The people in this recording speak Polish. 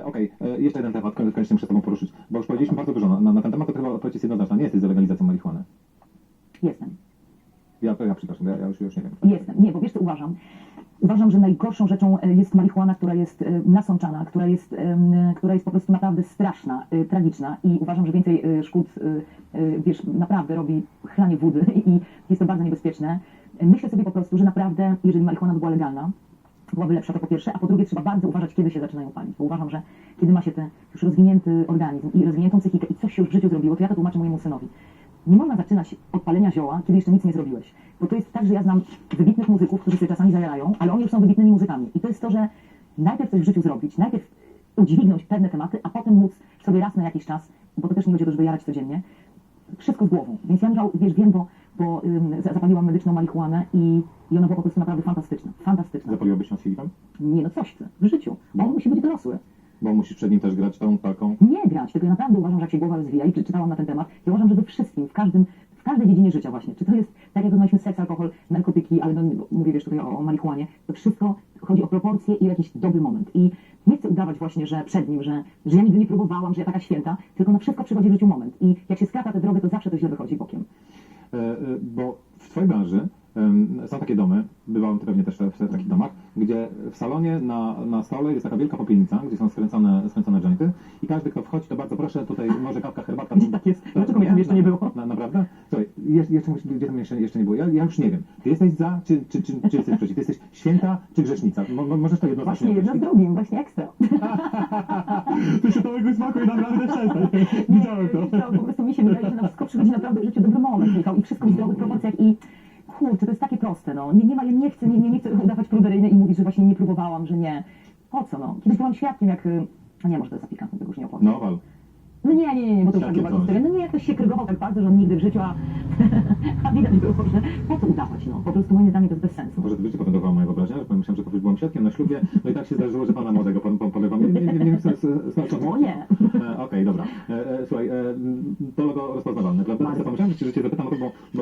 E, Okej, e, jeszcze jeden temat, koniecznie muszę z Tobą poruszyć, bo już powiedzieliśmy bardzo dużo na, na, na ten temat, to chyba odpowiedź jest jednoznaczna. Nie jesteś za legalizacją marihuany. Jestem. Ja, ja przepraszam, ja, ja już, już nie wiem. Jestem. Nie, bo wiesz co uważam? Uważam, że najgorszą rzeczą e, jest marihuana, która jest nasączana, która jest, która jest po prostu naprawdę straszna, tragiczna i uważam, że więcej szkód, wiesz, naprawdę robi chlanie wody i jest to bardzo niebezpieczne. Myślę sobie po prostu, że naprawdę, jeżeli marihuana by była legalna, byłaby lepsza, to po pierwsze, a po drugie trzeba bardzo uważać, kiedy się zaczynają palić, bo uważam, że kiedy ma się ten już rozwinięty organizm i rozwiniętą psychikę i coś się już w życiu zrobiło, to ja to tłumaczę mojemu synowi. Nie można zaczynać od palenia zioła, kiedy jeszcze nic nie zrobiłeś. Bo to jest tak, że ja znam wybitnych muzyków, którzy sobie czasami zajarają, ale oni już są wybitnymi muzykami. I to jest to, że najpierw coś w życiu zrobić, najpierw udźwignąć pewne tematy, a potem móc sobie raz na jakiś czas, bo to też nie to, żeby jarać codziennie, wszystko z głową. Więc ja wiesz, wiem, bo, bo ym, za- zapaliłam medyczną marihuanę i, i ona była po prostu naprawdę fantastyczna. Fantastyczna. Zapaliłabyś się Filipem? Nie no, coś chcę w życiu. No. On musi być dorosły. Bo musisz przed nim też grać tą taką. Nie grać, tylko ja naprawdę uważam, że jak się głowa rozwija i czy- czytałam na ten temat, ja uważam, że we wszystkim, w każdym, w każdej dziedzinie życia właśnie, czy to jest, tak jak rozmawialiśmy, seks, alkohol, narkotyki, ale no, mówię wiesz tutaj o, o marihuanie, to wszystko chodzi o proporcje i jakiś dobry moment. I nie chcę udawać właśnie, że przed nim, że, że ja nigdy nie próbowałam, że ja taka święta, tylko na wszystko przychodzi w życiu moment. I jak się skraca tę drogę, to zawsze to źle wychodzi bokiem. E, e, bo w Twojej branży są takie domy, bywałem pewnie też w, takich domach, gdzie w salonie na, na stole jest taka wielka popienica, gdzie są skręcone, skręcone jointy i każdy, kto wchodzi, to bardzo proszę, tutaj może kawka, herbatka. Gdzie tak jest? Dlaczego mnie tam jeszcze nie było? Na, naprawdę? Słuchaj, jeszcze, jeszcze, musi- gdzie tam jeszcze, jeszcze nie było? Ja, ja już nie wiem. Ty jesteś za, czy, czy, czy, czy jesteś przeciw? Ty jesteś święta, czy grzesznica? Mo, mo, możesz to jednoznacznie Właśnie jedno z drugim, właśnie ekstra. Ty się tego smaku i naprawdę przestań. Widziałem to. to po prostu mi się wydaje, że na wszystko przychodzi naprawdę w życiu dobry moment, Michał, i wszystko w zdrowych proporcjach i kurczę, to jest takie proste, no. Nie, nie ma, ja nie chcę, nie, nie, nie chcę udawać pruderyjny i mówić, że właśnie nie próbowałam, że nie. Po co, no? Kiedyś byłam świadkiem, jak... A nie, może to jest zapikantne, tego już nie opowiem. No, wal. No nie, nie, nie, nie, bo to już bardzo coś. historia. No nie, ktoś się krygował tak bardzo, że on nigdy w życiu, a, a widać było, że po co udawać, no. Po prostu moim zdaniem to jest bez sensu. Może to życie potęgowała moja wyobraźnia, że myślałem, że kiedyś byłam świadkiem na ślubie, no i tak się zdarzyło, że pana młodego pan, pan polewam. Nie, nie, nie, nie co, O nie. E, Okej, dobra. E, e, słuchaj, e, to logo rozpoznawalne, prawda? Bardzo. Pomyślałem, że ci życie zapytam, bo, bo